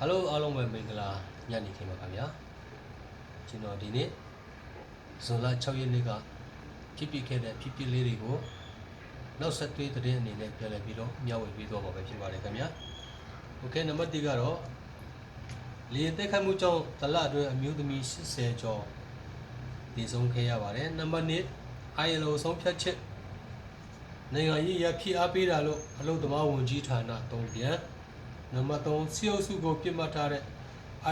ဟယ်လိုအားလုံးပဲမင်္ဂလာညနေခင်းပါခင်ဗျာကျွန်တော်ဒီနေ့ဇွန်လ6ရက်နေ့ကဖြစ်ပစ်ခဲ့တဲ့ဖြစ်ပစ်လေးတွေကိုနောက်ဆက်တွဲသတင်းအနေနဲ့ပြန်လည်ပြီးတော့မျှဝေပေးတော့မှာပဲဖြစ်ပါတယ်ခင်ဗျာโอเคနံပါတ်1ကတော့လေတက်ခတ်မှုကြောင့်တလအတွင်းအမျိုးသမီး80ကျော်တည်ဆုံးခဲ့ရပါတယ်နံပါတ်2 ILO ဆုံးဖြတ်ချက်နိုင်ငံရေးရဖြစ်အားပေးတာလို့အလို့သမားဝန်ကြီးဌာနတုံ့ပြန် နံပါတ်3စီအုပ်စုကိုပြစ်မှတ်ထားတဲ့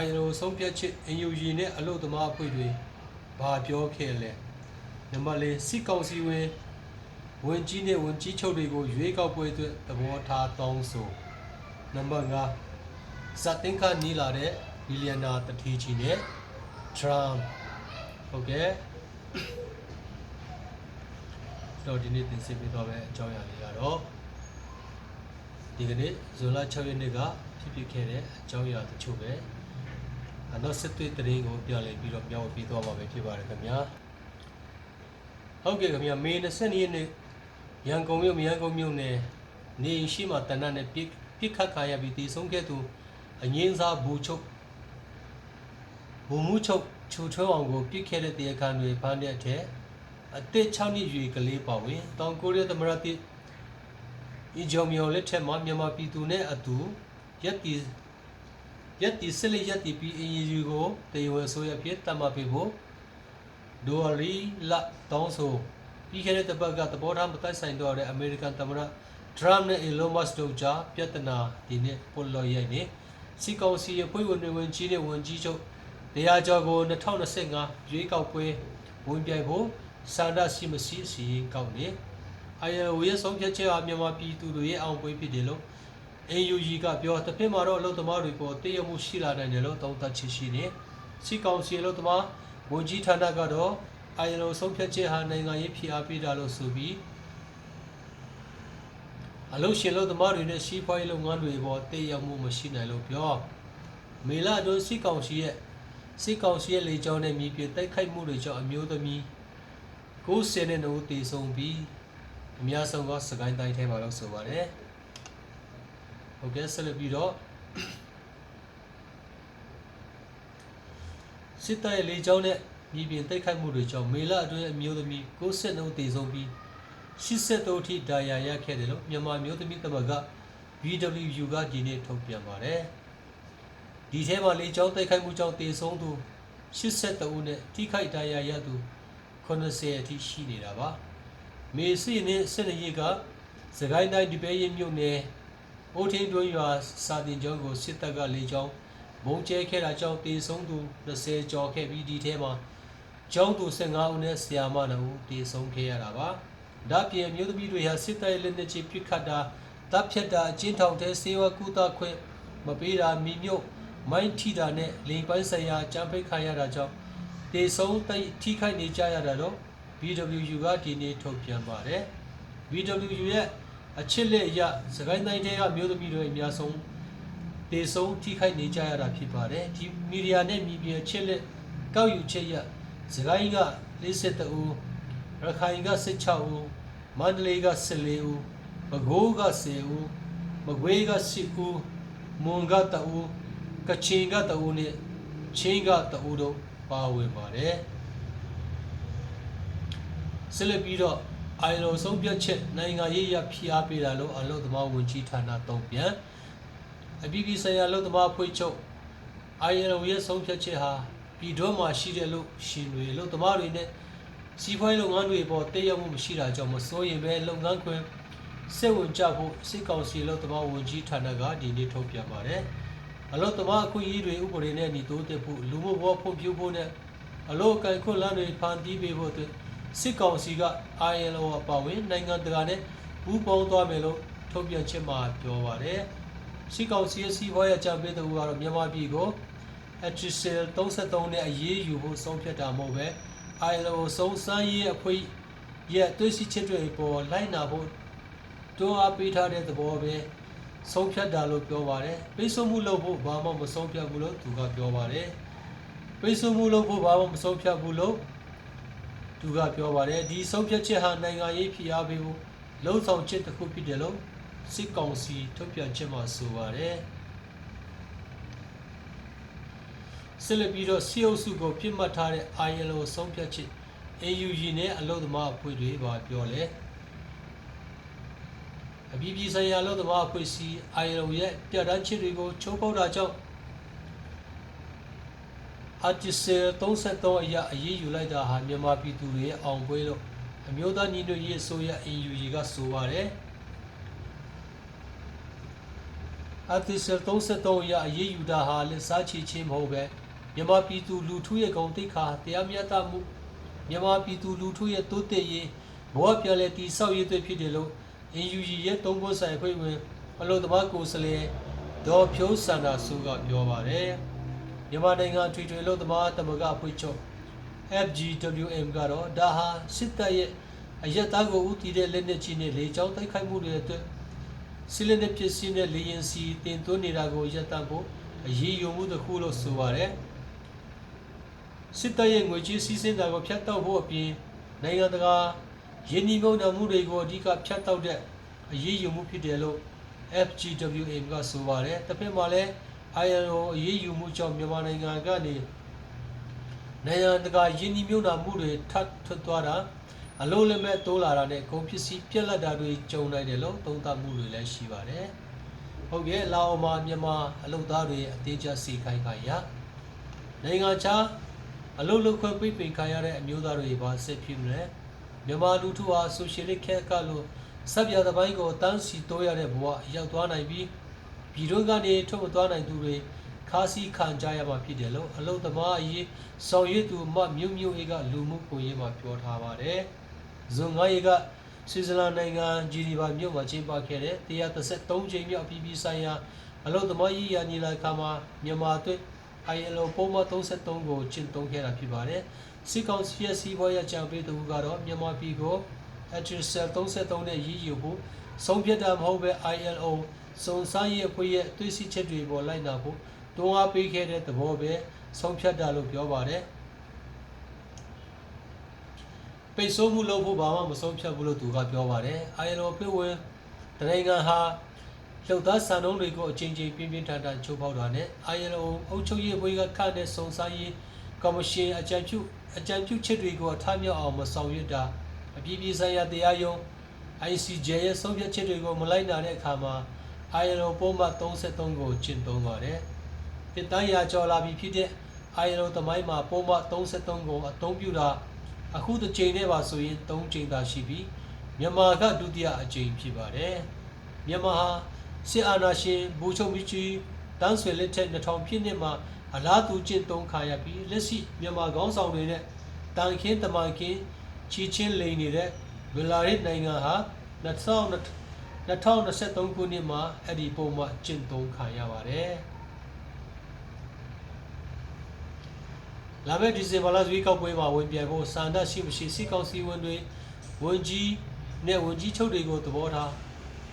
ILO ဆုံးဖြတ်ချက် NUG နဲ့အလို့သမားအဖွဲ့တွေဘာပြောခဲ့လဲနံပါတ်4စစ်ကောင်စီဝင်ဝန်ကြီးနဲ့ဝန်ကြီးချုပ်တွေကိုရွေးကောက်ပွဲအတွက်သဘောထားတောင်းဆိုနံပါတ်5ဇတ်တင်ခါနီးလာတဲ့ဘီလီယံနာတတိချီနဲ့ Trump ဟုတ်ကဲ့တော့ဒီနေ့သင်ဆက်ပေးတော့မယ့်အကြောင်းအရာလေးကတော့ ဒီကနေ့ဇွန်လ6ရက်နေ့ကဖြစ်ဖြစ်ခဲ့တဲ့အကြောင်းအရာတချို့ပဲအနောက်စစ်သွေးတရင်ကိုပြောင်းလဲပြီးတော့ပြောင်းပြီးသွားမှာပဲဖြစ်ပါတယ်ခင်ဗျာဟုတ်ကဲ့ခင်ဗျာမေ20ရက်နေ့ရန်ကုန်မြို့မရန်ကုန်မြို့နယ်နေအိမ်ရှိမှတနတ်နဲ့ပြစ်ပြစ်ခတ်ခါရပြီးတည်ဆုံးခဲ့သူအငင်းစားဘူချုပ်ဘူမှုချုပ်ချူထွန်းအောင်ကိုပြစ်ခဲ့တဲ့တရားခံတွေဖမ်းတဲ့အထက်အသက်6နှစ်ရွယ်ကလေးပါဝင်တောင်ကိုရီးယားသမ္မတပြည် အီဂျော်မီယိုလက်ထက်မှာမြန်မာပြည်သူနဲ့အတူရက်တီရက်တီစစ်လက်ရက်တီပြီးအင်ဂျီကိုတရားဝင်ဆိုရဖြစ်တတ်မှတ်ပေးဖို့ဒိုရီလာတောင်းဆိုပြီးခဲ့တဲ့တပတ်ကသဘောထားမတိုက်ဆိုင်တော့တဲ့အမေရိကန်သမ္မတဒရမ်နဲ့အီလိုမတ်စ်တို့ကြားပြဿနာဒီနေ့ပေါ်လော်ရိုက်နေစီကောင်စီအဖွဲ့ဝင်တွေဝင်ကြီးနဲ့ဝင်ကြီးချုပ်တရားကျော်ကို2025ရွေးကောက်ပွဲဝင်ပြိုင်ဖို့စန္ဒရှိမရှိစီရင်ကောက်နေ ILO ရဲ့ဆုံးဖြတ်ချက်ဟာမြန်မာပြည်သူတွေရဲ့အောင်ပွဲဖြစ်တယ်လို့ AUG ကပြောတစ်ဖက်မှာတော့အလုပ်သမားတွေပေါ်တည်ရမှုရှိလာနိုင်တယ်လို့သုံးသပ်ချက်ရှိနေစီကောင်စီအလုပ်သမားဝန်ကြီးဌာနကတော့ ILO ဆုံးဖြတ်ချက်ဟာနိုင်ငံရေးဖိအားပေးတာလို့ဆိုပြီးအလုပ်ရှင်လုပ်သမားတွေနဲ့စီးပွားရေးလုပ်ငန်းတွေပေါ်တည်ရမှုမရှိနိုင်လို့ပြောမေလာတို့စီကောင်စီရဲ့စီကောင်စီရဲ့လေကြောင်းနဲ့မြေပြတိုက်ခိုက်မှုတွေကြောင့်အမျိုးသမီး90နဲ့နိုးတည်ဆုံးပြီး အများဆုံးကစကိုင်းတိုင်းထဲမှာလို့ဆိုပါတယ်ဟုတ်ကဲ့ဆက်လက်ပြီးတော့စစ်တပ်ရဲ့လေကြောင်းနဲ့မြေပြင်တိုက်ခိုက်မှုတွေကြောင့်မေလအတွင်းအမျိုးသမီး90နှုန်းတည်ဆုံးပြီး83ထိဒါယာရခဲ့တယ်လို့မြန်မာမျိုးသမီးသမဂ္ဂ BWU ကဒီနေ့ထုတ်ပြန်ပါတယ်ဒီထဲမှာလေကြောင်းတိုက်ခိုက်မှုကြောင့်တည်ဆုံးသူ82ဦးနဲ့ထိခိုက်ဒါယာရသူ80အထိရှိနေတာပါ မေစီနဲ့စစ်နေရီကစကိုင်းတိုင်းဒီပဲရင်မြို့နယ်အိုထင်းတွင်းရွာစာတင်ကျောင်းကိုစစ်တပ်ကလေကြောင်းဘုံကျဲခဲ့တာကြောင့်တေဆုံးသူ20ကျော်ခဲ့ပြီးဒီထဲမှာကျောင်းသူ15ဦးနဲ့ဆရာမ2ဦးတေဆုံးခဲ့ရတာပါ။ဒါပြင်မြို့သမီးတွေဟာစစ်တပ်ရဲ့လက်နက်ကြီးပစ်ခတ်တာတပ်ဖြတ်တာအကျဉ်းထောင်ထဲစေဝကူတာခွင့်မပေးတာမိမြို့မိုင်းထီတာနဲ့လိန်ပိုင်းဆိုင်ရာကြမ်းဖိတ်ခံရတာကြောင့်တေဆုံးတိတ်ထိခိုက်နေကြရတာတော့ BWU ကဒီနေ့ထုတ်ပြန်ပါတယ်။ BWU ရဲ့အချစ်လက်ရစကိုင်းတိုင်းထဲကမြို့သမီးတွေအများဆုံးတေဆုံးထိခိုက်နေကြရတာဖြစ်ပါတယ်ဒီမီဒီယာနဲ့မီဒီယာချစ်လက်ကောက်ယူချက်ရစကိုင်းက52ဦးရခိုင်က16ဦးမန္တလေးက14ဦးပဲခူးက10ဦးမကွေးက10ဦးမွန်က2ဦးကချင်က2ဦးနဲ့ချင်းက2ဦးတို့ပါဝင်ပါတယ် ဆက်လက်ပြီးတော့အိုင်လိုဆုံးဖြတ်ချက်နိုင်ငံရေးရဖိအားပေးတာလို့အလို့သမားဝန်ကြီးဌာနတုံ့ပြန်အပြည်ပြည်ဆိုင်ရာအလို့သမားအဖွဲ့ချုပ် ILO ရဲ့ဆုံးဖြတ်ချက်ဟာပြည်တွင်းမှာရှိတဲ့လို့ရှင်တွေအလို့သမားတွေနဲ့စီးပွားရေးလုပ်ငန်းတွေပေါ်တည်ရောက်မှုမရှိတာကြောင့်မစိုးရင်ပဲလုပ်ငန်းခွင်စိတ်ဝင်ကြဖို့စစ်ကောင်စီအလို့သမားဝန်ကြီးဌာနကဒီနေ့ထုတ်ပြန်ပါတယ်အလို့သမားအခွင့်အရေးတွေဥပဒေနဲ့ညီတိုးတက်ဖို့လူမှုဘဝဖွံ့ဖြိုးဖို့နဲ့အလို့အကန့်ခွင့်လမ်းတွေဖန်တီးပေးဖို့အတွက် စစ်ကောင်စီက ILO အပါအဝင်နိုင်ငံတကာနဲ့ပူးပေါင်းသွားမယ်လို့ထုတ်ပြန်ချက်မှာပြောပါတယ်။စစ်ကောင်စီရဲ့စီးပွားရေးအကြံပေးသူကတော့မြန်မာပြည်ကို Atrisel 33နဲ့အရေးယူဖို့ဆုံးဖြတ်တာမဟုတ်ပဲ ILO စုံစမ်းရေးအဖွဲ့ရဲ့တွေ့ရှိချက်တွေပေါ်လိုက်နာဖို့တွန်းအားပေးထားတဲ့သဘောပဲဆုံးဖြတ်တာလို့ပြောပါတယ်။ပိတ်ဆို့မှုလုပ်ဖို့ဘာမှမဆုံးဖြတ်ဘူးလို့သူကပြောပါတယ်။ပိတ်ဆို့မှုလုပ်ဖို့ဘာမှမဆုံးဖြတ်ဘူးလို့ သူကပြောပါတယ်ဒီဆုံးဖြတ်ချက်ဟာနိုင်ငံရေးဖိအားပေးဖို့လုံဆောင်ချက်တစ်ခုဖြစ်တယ်လို့စစ်ကောင်စီထုတ်ပြန်ချက်မှာဆိုပါတယ်ဆက်လက်ပြီးတော့စီအုပ်စုကိုပြစ်မှတ်ထားတဲ့ ILO ဆုံးဖြတ်ချက် AUG နဲ့အလို့သမားအဖွဲ့တွေပါပြောလဲအပြည်ပြည်ဆိုင်ရာအလို့သမားအဖွဲ့စီ ILO ရဲ့ပြဋ္ဌာန်းချက်တွေကိုချိုးဖောက်တာကြောင့် Article 33အရအရေးယူလိုက်တာဟာမြန်မာပြည်သူတွေရဲ့အောင်ပွဲလို့အမျိုးသားညီညွတ်ရေးအစိုးရ AUG ကဆိုပါတယ် Article 33အရအရေးယူတာဟာလက်စားချေချင်းမဟုတ်ပဲမြန်မာပြည်သူလူထုရဲ့ဂုဏ်သိက္ခာတရားမျှတမှုမြန်မာပြည်သူလူထုရဲ့တိုးတက်ရေးဘဝပြန်လည်တည်ဆောက်ရေးတွေဖြစ်တယ်လို့ AUG ရဲ့သုံးဖို့ဆိုင်အဖွဲ့ဝင်အလို့သမားကိုယ်စားလှယ်ဒေါ်ဖြိုးစန္ဒာစုကပြောပါတယ် မြန်မာနိုင်ငံထွေထွေလို့သမားတမကအဖွဲ့ချုပ် FGWM ကတော့ဒါဟာစစ်တပ်ရဲ့အရက်သားကိုဦးတည်တဲ့လက်နက်ကြီးနဲ့လေကြောင်းတိုက်ခိုက်မှုတွေအတွက်စီလင်းတဲ့ပစ္စည်းနဲ့လေရင်စီတင်သွင်းနေတာကိုရပ်တန့်ဖို့အရေးယူမှုတစ်ခုလို့ဆိုပါတယ်စစ်တပ်ရဲ့ငွေကြေးစည်းစိမ်တာကိုဖျက်တောက်ဖို့အပြင်နိုင်ငံတကာယင်းနှိမ့်နှံမှုတွေကိုအဓိကဖျက်တောက်တဲ့အရေးယူမှုဖြစ်တယ်လို့ FGWM ကဆိုပါတယ်တစ်ဖက်မှာလည်း ILO အရေးယူမှုကြောင့်မြန်မာနိုင်ငံကနေနိုင်ငံတကာယင်းနှိမ့်နှံမှုတွေထပ်ထွက်သွားတာအလုံးလက်မဲ့တိုးလာတာနဲ့ကုန်ပစ္စည်းပြက်လက်တာတွေကြုံနိုင်တယ်လို့သုံးသပ်မှုတွေလည်းရှိပါတယ်။ဟုတ်ကဲ့လာအောင်မှာမြန်မာအလုပ်သားတွေအသေးချစီခိုင်းခိုင်းရနိုင်ငံခြားအလုပ်လုပ်ခွင့်ပြပင်ခံရတဲ့အမျိုးသားတွေပါစစ်ဖြစ်မလဲမြန်မာလူထုဟာဆိုရှယ်လစ်ခက်ကလို့စပ်ပြတဲ့ဘိုင်းကိုတန်းစီတိုးရတဲ့ဘဝရောက်သွားနိုင်ပြီး ပြည်တွင်းကနေထွက်မသွားနိုင်သူတွေခါးစီခံကြရမှာဖြစ်တယ်လို့အလုပ်သမားအရေးဆောင်ရွက်သူမမြုံမြုံအေကလူမှုကွန်ရက်မှာပြောထားပါတယ်။ဇွန်9ရက်ကဆွစ်ဇာလန်နိုင်ငံဂျီနီဗာမြို့မှာကျင်းပခဲ့တဲ့133ချိန်မြောက်ပြည်ပြည်ဆိုင်ရာအလုပ်သမားရေးရာညီလာခံမှာမြန်မာအတွက် ILO ပုံမှန်33ကိုကျင့်သုံးခဲ့တာဖြစ်ပါတယ်။စစ်ကောင်စီရဲ့စီးပွားရေးကြံပေးသူကတော့မြန်မာပြည်ကို Article 33နဲ့ရည်ယူဖို့ဆုံးဖြတ်တာမဟုတ်ပဲ ILO စုံစမ်းရေးအဖွဲ့ရဲ့သွေးစည်းချက်တွေပေါ်လိုက်နာဖို့တွန်းအားပေးခဲ့တဲ့သဘောပဲဆုံးဖြတ်တာလို့ပြောပါတယ်။ပိတ်ဆိုးမှုလုပ်ဖို့ဘာမှမဆုံးဖြတ်ဘူးလို့သူကပြောပါတယ်။ ILO ပြည်ဝင်တနိုင်ငံဟာလှုပ်သားစံနှုန်းတွေကိုအချင်းချင်းပြင်းပြင်းထန်ထန်ချိုးဖောက်တာနဲ့ ILO အုပ်ချုပ်ရေးဘွေးကခန့်တဲ့စုံစမ်းရေးကော်မရှင်အကြံပြုအကြံပြုချက်တွေကိုအထမြောက်အောင်မဆောင်ရွက်တာအပြည်ပြည်ဆိုင်ရာတရားရုံး ICJ ရဲ့ဆုံးဖြတ်ချက်တွေကိုမလိုက်နာတဲ့အခါမှာ ILO ပုံမှန်33ကိုကျင့်သုံးပါတယ်။တစ်တန်းရာကျော်လာပြီဖြစ်တဲ့ ILO သမိုင်းမှာပုံမှန်33ကိုအသုံးပြုတာအခုတစ်ချိန်နဲ့ပါဆိုရင်3ချိန်သာရှိပြီးမြန်မာကဒုတိယအကြိမ်ဖြစ်ပါတယ်။မြန်မာဟာစစ်အာဏာရှင်ဘူချုပ်မီကြီးတန်းဆွေလက်ထက်2000ပြည့်နှစ်မှာအလားတူကျင့်သုံးခါရပြီးလက်ရှိမြန်မာခေါင်းဆောင်တွေနဲ့တန်ခင်းတမန်ခင်းချီချင်းလိန်နေတဲ့ဘယ်လာရစ်နိုင်ငံဟာ 2023ခုနှစ်မှာအဲ့ဒီပုံမှကျင့်သုံးခံရပါတယ်လာမယ့်ဒီဇင်ဘာလရွေးကောက်ပွဲမှာဝင်ပြိုင်ဖို့စံဒတ်ရှိမရှိစစ်ကောင်စီဝင်တွေဝင်ကြီးနဲ့ဝင်ကြီးချုပ်တွေကိုသဘောထား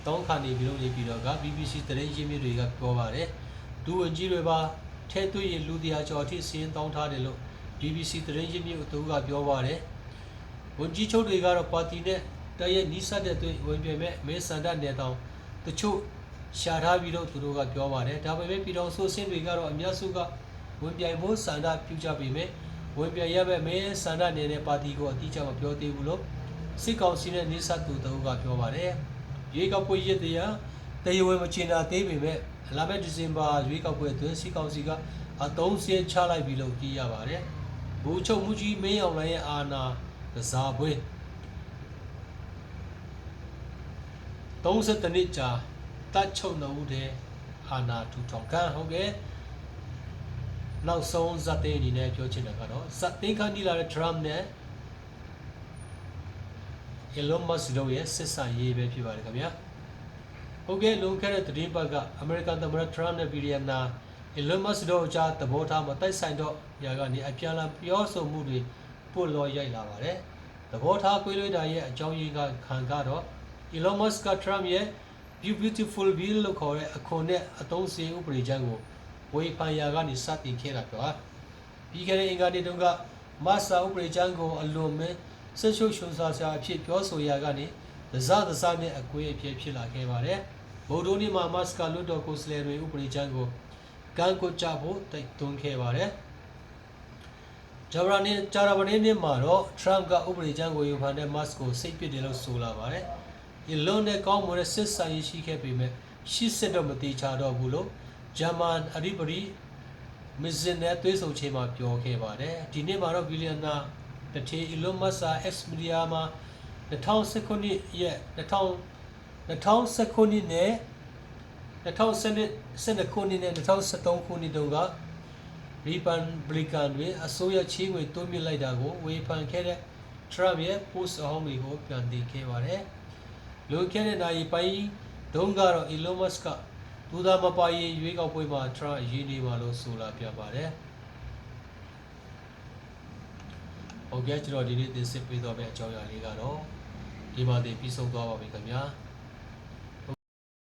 တောင်းခံနေပြီလို့နေပြီးတော့က BBC သတင်းရင်းမြစ်တွေကပြောပါတယ်ဒူဝင်ကြီးတွေပါထဲသွေးရလူတရားကျော်အထိစီးရင်တောင်းထားတယ်လို့ BBC သတင်းရင်းမြစ်အတူကပြောပါတယ်ဝန်ကြီးချုပ်တွေကတော့ပါတီနဲ့ တရက်နီးစပ်တဲ့သွေးဝင်ပြိုင်မဲ့မဲစန္ဒနယ်တောင်တချို့ရှာထားပြီးတော့သူတို့ကပြောပါတယ်ဒါပေမဲ့ပြည်တော်ဆိုဆင်းတွေကတော့အများစုကဝင်ပြိုင်ဖို့စန္ဒပြုကြပေမဲ့ဝင်ပြိုင်ရမဲ့မဲစန္ဒနယ်နဲ့ပါတီကိုအတိအကျမပြောသေးဘူးလို့စစ်ကောင်စီနဲ့နီးစပ်သူတို့ကပြောပါတယ်ရွေးကောက်ပွဲရည်တရားတရားဝင်မချင်တာသေးပေမဲ့လာမယ့်ဒီဇင်ဘာရွေးကောက်ပွဲအတွင်းစစ်ကောင်စီကအတုံးစဲချလိုက်ပြီလို့ကြည့်ရပါတယ်ဘူချုပ်မှုကြီးမင်းအောင်လှိုင်ရဲ့အာဏာကစားပွဲ 30နှစ်ကြာတတ်ချုပ်နှုတ်တဲ့အာနာထူထောင်ခံဟုတ်ကဲ့နောက်ဆုံးဇတ်သိန်းအနေနဲ့ပြောချင်တာကတော့ဇတ်သိန်းခန်းဒီလာတဲ့ drum နဲ့ Elon Musk တို့ရဲ့စစ်ဆန်ရေးပဲဖြစ်ပါတယ်ခင်ဗျာဟုတ်ကဲ့လွန်ခဲ့တဲ့သတင်းပတ်ကအမေရိကန်သမ္မတ Trump နဲ့ BDM နာ Elon Musk တို့အကြားသဘောထားမတိုက်ဆိုင်တော့ညာကနေအပြန်အလှန်ပြောဆိုမှုတွေပို့လောရိုက်လာပါတယ်သဘောထားကွေးလွှဲတာရဲ့အကြောင်းရင်းကခံကတော့ Elon Musk က Trump ရဲ့ Beautiful Bill လို့ခေါ်တဲ့အခွန်နဲ့အသုံးစရိတ်ဥပဒေကြမ်းကိုဝေဖန်ရာကနေစတင်ခဲ့တာပြောပြီးခဲ့တဲ့အင်္ဂါနေ့တုန်းကမဆာဥပဒေကြမ်းကိုအလွန်မဲဆက်ရှုပ်ရှုံစာစာအဖြစ်ပြောဆိုရာကနေဒဇဒဇနဲ့အကွေးအဖြစ်ဖြစ်လာခဲ့ပါတယ်ဗုဒ္ဓနေ့မှာမတ်စကလွတ်တော်ကိုစလဲတွေဥပဒေကြမ်းကိုကန့်ကွက်ကြဖို့တိုက်တွန်းခဲ့ပါတယ်ဂျာဗရာနေဂျာဗရာနေနေ့မှာတော့ Trump ကဥပဒေကြမ်းကိုယူဖန်တဲ့ mask ကိုစိတ်ပစ်တယ်လို့ဆိုလာပါတယ်။ ဒီလုံးနဲ့ကောင်းမွန်တဲ့စစ်ဆိုင်ရေးရှိခဲ့ပေမဲ့ရှစ်စစ်တော့မတိချတော့ဘူးလို့ဂျာမန်အရိပရီမစ်ဇင်နဲ့သွေးဆုံချိန်မှာပြောခဲ့ပါတယ်။ဒီနေ့မှာတော့ဘီလီယံနာတထေ Elon Musk က X Media မှာ2019ရက်2000 2019နဲ့2012ခုနှစ်နဲ့2013ခုနှစ်တုန်းကရီပန်ဘလီကန်တွေအစိုးရချေးငွေတိုးမြင့်လိုက်တာကိုဝေဖန်ခဲ့တဲ့ Trump ရဲ့ post အဟောင်းတွေကိုပြန်တင်ခဲ့ပါတယ်။ လွန်ခဲ့တဲ့နိုင်ပိုင်းတုန်းကတော့ Elon Musk ကသူသာမပါရင်ရွေးကောက်ပွဲမှာ Trump အရေးနေပါလို့ဆိုလာပြပါတယ်။ဟုတ်ကဲ့ကျွန်တော်ဒီနေ့သင်ဆက်ပေးတော့မယ့်အကြောင်းအရာလေးကတော့ဒီမှာတင်ပြီးဆုံးသွားပါပြီခင်ဗျာ။